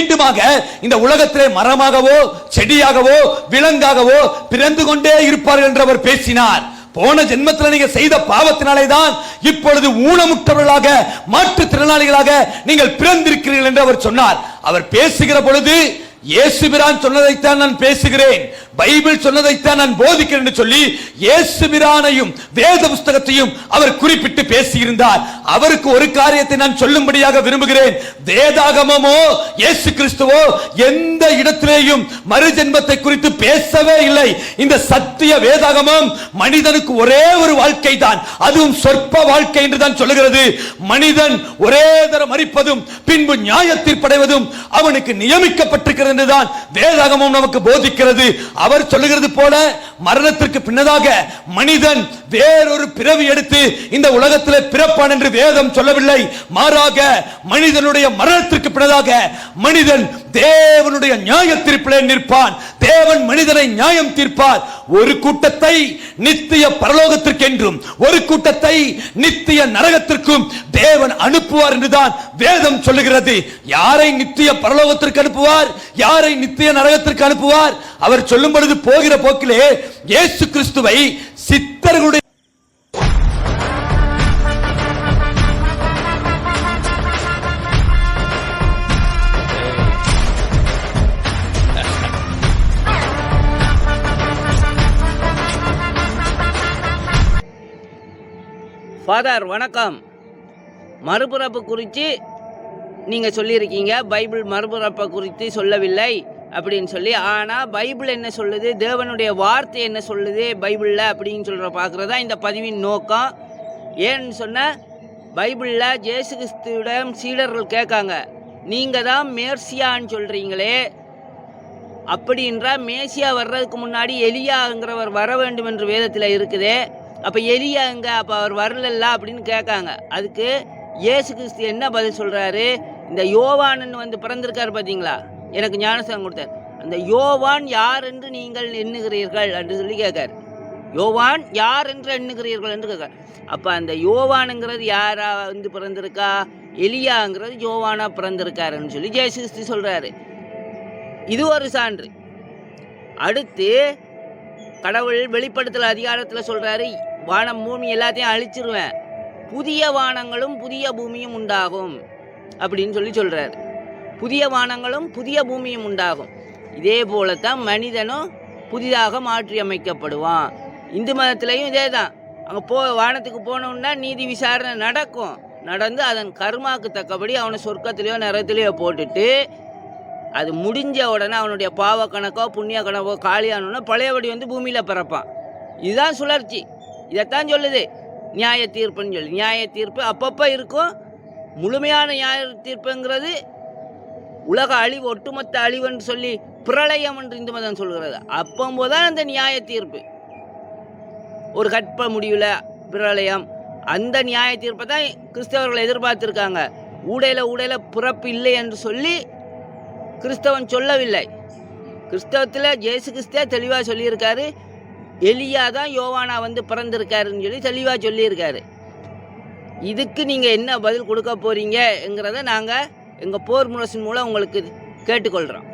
மீண்டுமாக இந்த உலகத்திலே மரமாகவோ செடியாகவோ விலங்காகவோ பிறந்து கொண்டே இருப்பார்கள் என்று அவர் பேசினார். போன ஜென்மத்தில் நீங்க செய்த பாவத்தினாலே தான் இப்பொழுது ஊனமுற்றவர்களாக மாற்றுத்திறனாளிகளாக நீங்கள் பிறந்திருக்கிறீர்கள் என்று அவர் சொன்னார். அவர் பேசுகிற பொழுது இயேசுபிரான் சொன்னதைத்தான் நான் பேசுகிறேன். பைபிள் சொன்னதைத்தான் நான் போதிக்கிறேன் என்று சொல்லி இயேசுபிரானையும் வேத புஸ்தகத்தையும் அவர் குறிப்பிட்டு பேசியிருந்தார். அவருக்கு ஒரு காரியத்தை நான் சொல்லும்படியாக விரும்புகிறேன். வேதாகமமோ இயேசு கிறிஸ்துவோ எந்த இடத்திலேயும் மறுஜென்மத்தை குறித்து பேசவே இல்லை. இந்த சத்திய வேதாகமம் மனிதனுக்கு ஒரே ஒரு வாழ்க்கை தான் அதுவும் சொற்ப வாழ்க்கை என்று தான் சொல்லுகிறது. மனிதன் ஒரே தரம் மறிப்பதும் பின்பு நியாயத்தில் படைவதும் அவனுக்கு நியமிக்கப்பட்டிருக்கிறது என்றுதான் வேதாகமம் நமக்கு போதிக்கிறது. அவர் சொல்லுகிறது போல மரணத்திற்கு பின்னதாக மனிதன் வேறொரு பிறவி எடுத்து இந்த உலகத்தில் பிறப்பான் என்று வேதம் சொல்லவில்லை. மாறாக மனிதனுடைய மரணத்திற்கு பின்னதாக மனிதன் தேவனுடைய நியாய தீர்ப்பிலே நிற்பான். தேவன் மனிதனை நியாயம் தீர்ப்பார். ஒரு கூட்டத்தை நித்திய பரலோகத்திற்கென்றும் ஒரு கூட்டத்தை நித்திய நரகத்திற்கும் தேவன் அனுப்புவார் என்றுதான் வேதம் சொல்லுகிறது. யாரை நித்திய பரலோகத்திற்கு அனுப்புவார்? யாரை நித்திய நரகத்திற்கு அனுப்புவார்? அவர் சொல்லும் பொழுது போகிற போக்கிலே இயேசு கிறிஸ்துவை சித்தர்களுடைய ஃபாதர் வணக்கம். மறுபிறப்பு குறித்து நீங்கள் சொல்லியிருக்கீங்க. பைபிள் மறுபிறப்பை குறித்து சொல்லவில்லை அப்படின்னு சொல்லி. ஆனால் பைபிள் என்ன சொல்லுது? தேவனுடைய வார்த்தை என்ன சொல்லுது பைபிளில் அப்படின்னு சொல்கிற பார்க்குறது தான் இந்த பதிவின் நோக்கம். ஏன்னு சொன்னால் பைபிளில் ஜேசு கிறிஸ்துவிடம் சீடர்கள் கேட்காங்க. நீங்கள் தான் மேர்சியான்னு சொல்கிறீங்களே அப்படின்றா மேசியா வர்றதுக்கு முன்னாடி எலியாங்கிறவர் வர வேண்டும் என்று வேதத்தில் இருக்குதே. அப்போ எலியா எங்க அப்போ அவர் வரலல்ல அப்படின்னு கேட்காங்க. அதுக்கு இயேசு கிறிஸ்து என்ன பதில் சொல்கிறாரு இந்த யோவானன் வந்து பிறந்திருக்கார் பார்த்தீங்களா எனக்கு ஞானஸ்தானம் கொடுத்தார். அந்த யோவான் யார் என்று நீங்கள் எண்ணுகிறீர்கள் என்று சொல்லி கேட்காரு. யோவான் யார் என்று எண்ணுகிறீர்கள் என்று கேட்கார். அப்போ அந்த யோவானுங்கிறது யாரா வந்து பிறந்திருக்கா? எலியாங்கிறது யோவானா பிறந்திருக்காருன்னு சொல்லி ஜெயசு கிறிஸ்து சொல்கிறாரு இது ஒரு சான்று. அடுத்து கடவுள் வெளிப்படுத்தல் அதிகாரத்தில் சொல்கிறாரு வானம் பூமி எல்லாத்தையும் அழிச்சிருவேன். புதிய வானங்களும் புதிய பூமியும் உண்டாகும் அப்படின்னு சொல்லி சொல்கிறார் புதிய வானங்களும் புதிய பூமியும் உண்டாகும். இதே போலத்தான் மனிதனும் புதிதாக மாற்றி அமைக்கப்படுவான் இந்து மதத்துலேயும் இதே தான் அங்கே போ வானத்துக்கு போனோம்னா நீதி விசாரணை நடக்கும். நடந்து அதன் கர்மாக்கு தக்கபடி அவனை சொர்க்கத்திலேயோ நரகத்திலேயோ போட்டுட்டு அது முடிஞ்ச உடனே அவனுடைய பாவ கணக்கோ புண்ணிய கணக்கோ காலியானோன்னா பழையபடி வந்து பூமியில் பிறப்பான். இதுதான் சுழற்சி. இதைத்தான் சொல்லுது. நியாய தீர்ப்புன்னு சொல்லி. நியாய தீர்ப்பு அப்பப்போ இருக்கும். முழுமையான நியாய தீர்ப்புங்கிறது உலக அழிவு ஒட்டுமொத்த அழிவுன்னு சொல்லி பிரளயம் என்று இந்து மதம் சொல்கிறது. அப்போது தான் அந்த நியாய தீர்ப்பு. ஒரு கற்ப முடிவில் பிரளயம். அந்த நியாய தீர்ப்பை தான் கிறிஸ்தவர்கள் எதிர்பார்த்துருக்காங்க. ஊடையில் ஊடையில் பிறப்பு இல்லை என்று சொல்லி கிறிஸ்தவன் சொல்லவில்லை. கிறிஸ்தவத்தில் ஜேசு கிறிஸ்தே தெளிவாக சொல்லியிருக்காரு. எலியா தான் யோவானா வந்து பிறந்திருக்காருன்னு சொல்லி தெளிவாக சொல்லியிருக்காரு. இதுக்கு நீங்கள் என்ன பதில் கொடுக்க போகிறீங்கங்கிறத நாங்கள் எங்கள் போர் முரசின் மூலம் உங்களுக்கு கேட்டுக்கொள்கிறோம்